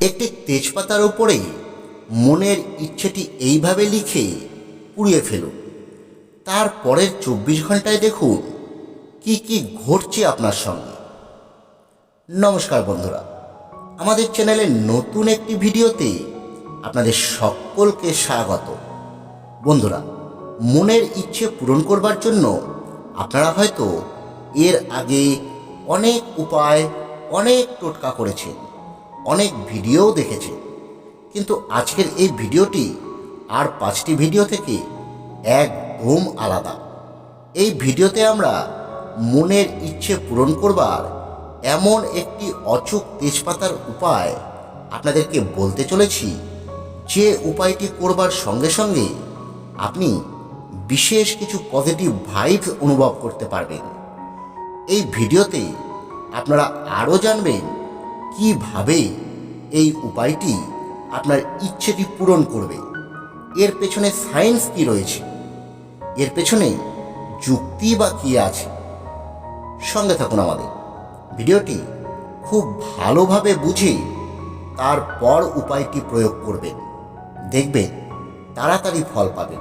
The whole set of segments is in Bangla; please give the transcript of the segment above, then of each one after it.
একটি তেজপাতার উপরেই মনের ইচ্ছেটি এইভাবে লিখে পুড়িয়ে ফেলুন তার পরের চব্বিশ ঘন্টায় দেখুন কি কি ঘটছে আপনার সঙ্গে। নমস্কার বন্ধুরা, আমাদের চ্যানেলের নতুন একটি ভিডিওতে আপনাদের সকলকে স্বাগত। বন্ধুরা, মনের ইচ্ছে পূরণ করবার জন্য আপনারা হয়তো এর আগে অনেক উপায়, অনেক টোটকা করেছেন। অনেক ভিডিওও দেখেছি। কিন্তু আজকের এই ভিডিওটি আর পাঁচটি ভিডিও থেকে একদম আলাদা। এই ভিডিওতে আমরা মনের ইচ্ছে পূরণ করবার এমন একটি অচুক তেজপাতার উপায় আপনাদেরকে বলতে চলেছি। যে উপায়টি করবার সঙ্গে সঙ্গে আপনি বিশেষ কিছু পজিটিভ ভাইব অনুভব করতে পারবেন। এই ভিডিওতে আপনারা আরও জানবেন কীভাবে এই উপায়টি আপনার ইচ্ছেটি পূরণ করবে? এর পেছনে সায়েন্স কি রয়েছে? এর পেছনে যুক্তি বা কি আছে? সঙ্গে থাকুন আমাদের। ভিডিওটি খুব ভালোভাবে বুঝে তারপর উপায়টি প্রয়োগ করবেন। দেখবেন, তাড়াতাড়ি ফল পাবেন।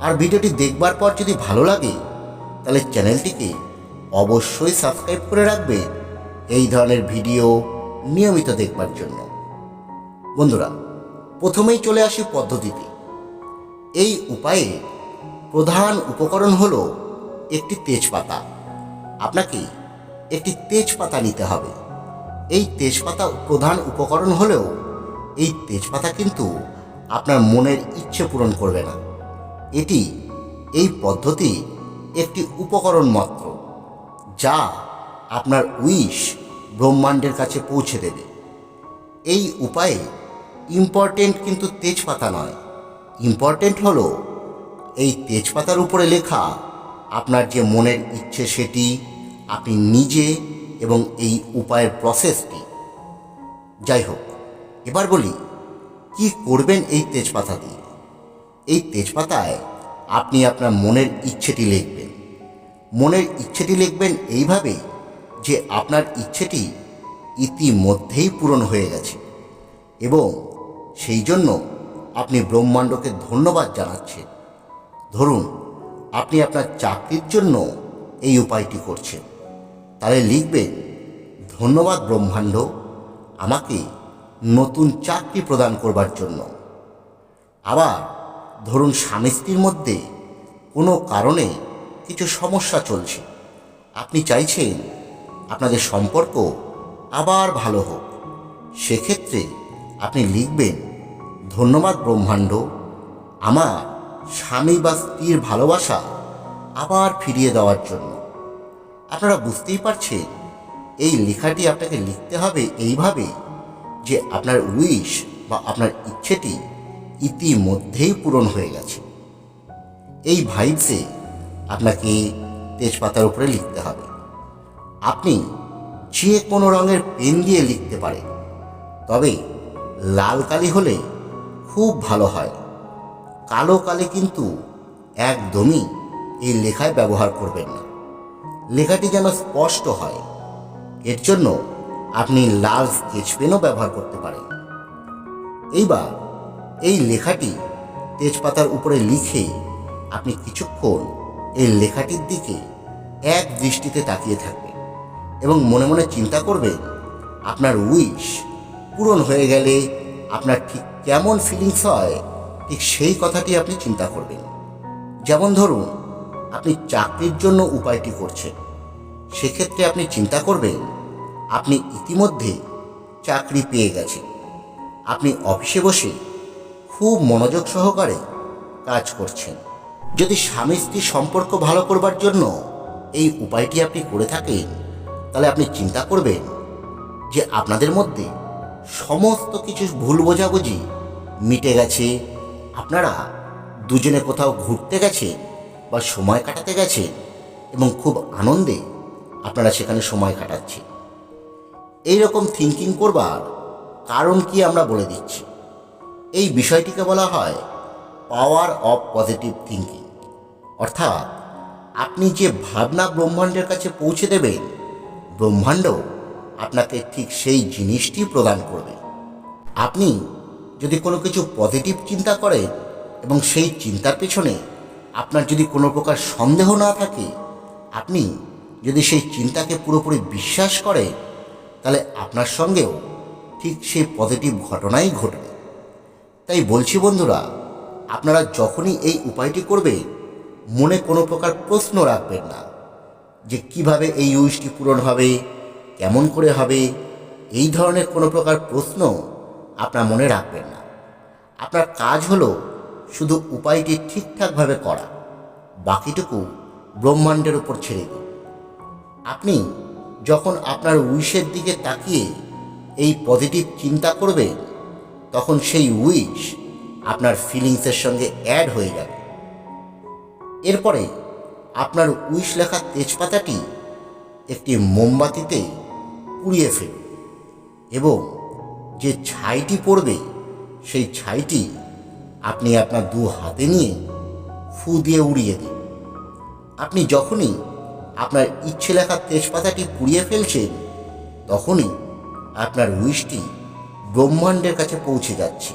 আর ভিডিওটি দেখবার পর যদি ভালো লাগে, তাহলে চ্যানেলটিকে অবশ্যই সাবস্ক্রাইব করে রাখবেন। এই ধরনের ভিডিও নিয়মিত দেখবার জন্য। বন্ধুরা, প্রথমেই চলে আসি পদ্ধতিতে। এই উপায়ে প্রধান উপকরণ হল একটি তেজপাতা। আপনাকে একটি তেজপাতা নিতে হবে। এই তেজপাতা প্রধান উপকরণ হলেও এই তেজপাতা কিন্তু আপনার মনের ইচ্ছে পূরণ করবে না। এটি এই পদ্ধতি একটি উপকরণ মাত্র, যা আপনার উইশ ব্রহ্মাণ্ডের কাছে পৌঁছে দেবে। এই উপায়ে ইম্পর্টেন্ট কিন্তু তেজপাতা নয়। ইম্পর্টেন্ট হলো, এই তেজপাতার উপরে লেখা আপনার যে মনের ইচ্ছে সেটি আপনি নিজে এবং এই উপায়ের প্রসেসটি যাই হোক, এবার বলি, কি করবেন এই তেজপাতা দিয়ে? এই তেজপাতায় আপনি আপনার মনের ইচ্ছেটি লিখবেন। মনের ইচ্ছেটি লিখবেন এইভাবে যে আপনার ইচ্ছেটি ইতিমধ্যেই পূরণ হয়ে গেছে এবং সেই জন্য আপনি ব্রহ্মাণ্ডকে ধন্যবাদ জানাচ্ছেন। ধরুন, আপনি আপনার চাকরির জন্য এই উপায়টি করছেন। তাহলে লিখবেন, ধন্যবাদ ব্রহ্মাণ্ড আমাকে নতুন চাকরি প্রদান করবার জন্য। আবার ধরুন, স্বামী স্ত্রীর মধ্যে কোনো কারণে কিছু সমস্যা চলছে। আপনি চাইছেন আপনাদের সম্পর্ক আবার ভালো হোক। সেক্ষেত্রে আপনি লিখবেন, ধন্যবাদ ব্রহ্মাণ্ড, আমার স্বামী বা স্ত্রীর ভালোবাসা আবার ফিরিয়ে দেওয়ার জন্য। আপনারা বুঝতেই পারছেন, এই লেখাটি আপনাকে লিখতে হবে এইভাবে যে আপনার উইশ বা আপনার ইচ্ছেটি ইতিমধ্যেই পূরণ হয়ে গেছে। এই ভাইবসে আপনাকে তেজপাতার উপরে লিখতে হবে। আপনি যে কোনো রঙের পেন দিয়ে লিখতে পারেন। তবে লাল কালি হলে খুব ভালো হয়। কালো কালি কিন্তু একদমই এই লেখায় ব্যবহার করবেন না। লেখাটি যেন স্পষ্ট হয়। এর জন্য আপনি লাল স্কেচ পেনও ব্যবহার করতে পারেন। এইবার এই লেখাটি তেজপাতার উপরে লিখে আপনি কিছুক্ষণ এই লেখাটির দিকে এক দৃষ্টিতে তাকিয়ে থাকবেন। এবং মনে মনে চিন্তা করবে, আপনার উইশ পূরণ হয়ে গেলে আপনার ঠিক কেমন ফিলিংস হয়, ঠিক সেই কথাটি আপনি চিন্তা করবেন। যেমন ধরুন, আপনি চাকরির জন্য উপায়টি করছেন। সেক্ষেত্রে আপনি চিন্তা করবেন, আপনি ইতিমধ্যে চাকরি পেয়ে গেছেন। আপনি অফিসে বসে খুব মনোযোগ সহকারে কাজ করছেন। যদি স্বামী স্ত্রীর সম্পর্ক ভালো করবার জন্য এই উপায়টি আপনি করে থাকেন তাহলে আপনি চিন্তা করবেন যে আপনাদের মধ্যে সমস্ত কিছু ভুল বোঝাবুঝি মিটে গেছে। আপনারা দুজনে কোথাও ঘুরতে গেছে বা সময় কাটাতে গেছে এবং খুব আনন্দে আপনারা সেখানে সময় কাটাচ্ছে এই রকম থিঙ্কিং করবার কারণ কি আমরা বলে দিচ্ছি। এই বিষয়টিকে বলা হয় পাওয়ার অফ পজিটিভ থিঙ্কিং অর্থাৎ আপনি যে ভাবনা ব্রহ্মাণ্ডের কাছে পৌঁছে দেবেন ব্রহ্মাণ্ড আপনাকে ঠিক সেই জিনিসটি প্রদান করবে। আপনি যদি কোনো কিছু পজিটিভ চিন্তা করেন এবং সেই চিন্তার পেছনে আপনার যদি কোনো প্রকার সন্দেহ না থাকে, আপনি যদি সেই চিন্তাকে পুরোপুরি বিশ্বাস করেন তাহলে আপনার সঙ্গেও ঠিক সেই পজিটিভ ঘটনাই ঘটবে। তাই বলছি বন্ধুরা, আপনারা যখনই এই উপায়টি করবে, মনে কোনো প্রকার প্রশ্ন রাখবেন না। যে কীভাবে এই উইশটি পূরণ হবে, কেমন করে হবে, এই ধরনের কোনো প্রকার প্রশ্ন আপনার মনে রাখবেন না। আপনার কাজ হলো শুধু উপায়টি ঠিকঠাকভাবে করা, বাকিটুকু ব্রহ্মাণ্ডের উপর ছেড়ে দিন। আপনি যখন আপনার উইশের দিকে তাকিয়ে এই পজিটিভ চিন্তা করবেন, তখন সেই উইশ আপনার ফিলিংসের সঙ্গে অ্যাড হয়ে যাবে। এরপরে আপনার উইশ লেখা তেজপাতাটি একটি মোমবাতিতে পুড়িয়ে ফেলুন এবং যে ছাইটি পড়বে, সেই ছাইটি আপনি আপনার দু হাতে নিয়ে ফু দিয়ে উড়িয়ে দিন। আপনি যখনই আপনার ইচ্ছে লেখা তেজপাতাটি পুড়িয়ে ফেলছেন, তখনই আপনার উইশটি ব্রহ্মাণ্ডের কাছে পৌঁছে যাচ্ছে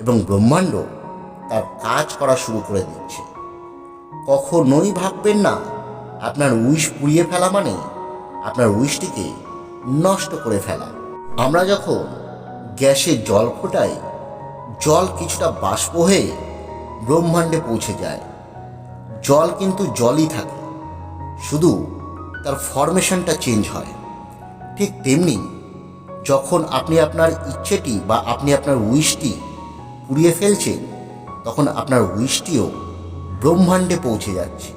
এবং ব্রহ্মাণ্ড তার কাজ করা শুরু করে দিচ্ছে। কখনোই ভাববেন না, আপনার উইশ পুড়িয়ে ফেলা মানে আপনার উইশটিকে নষ্ট করে ফেলা। আমরা যখন গ্যাসে জল ফোটাই, জল কিছুটা বাষ্প হয়ে ব্রহ্মাণ্ডে পৌঁছে যায়। জল কিন্তু জলই থাকে, শুধু তার ফরমেশনটা চেঞ্জ হয়। ঠিক তেমনি যখন আপনি আপনার ইচ্ছেটি বা আপনি আপনার উইশটি পুড়িয়ে ফেলছেন, তখন আপনার উইশটিও ব্রহ্মাণ্ডে পৌঁছে যাচ্ছে।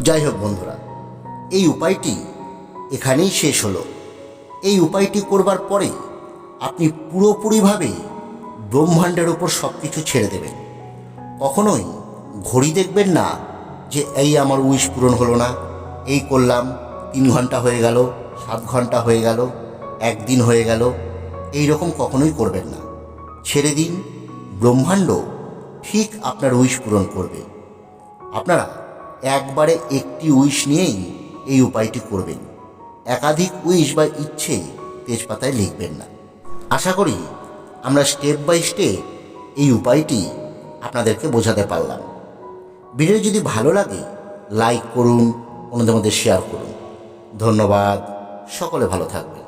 যাই হোক বন্ধুরা, এই উপায়টি এখানেই শেষ হলো। এই উপায়টি করবার পরে আপনি পুরোপুরিভাবে ব্রহ্মাণ্ডের ওপর সব কিছু ছেড়ে দেবেন। কখনোই ঘড়ি দেখবেন না যে, এই আমার উইশ পূরণ হলো না, এই করলাম, তিন ঘণ্টা হয়ে গেল, সাত ঘণ্টা হয়ে গেল, একদিন হয়ে গেল। এই রকম কখনোই করবেন না। ছেড়ে দিন, ব্রহ্মাণ্ড ঠিক আপনার উইশ পূরণ করবে। আপনারা একবারে একটি উইশ নিয়েই এই উপায়টি করবেন। একাধিক উইশ বা ইচ্ছে তেজপাতায় লিখবেন না। আশা করি আমরা স্টেপ বাই স্টেপ এই উপায়টি আপনাদেরকে বোঝাতে পারলাম। ভিডিও যদি ভালো লাগে লাইক করুন, অন্যদের মধ্যে শেয়ার করুন। ধন্যবাদ। সকলে ভালো থাকবেন।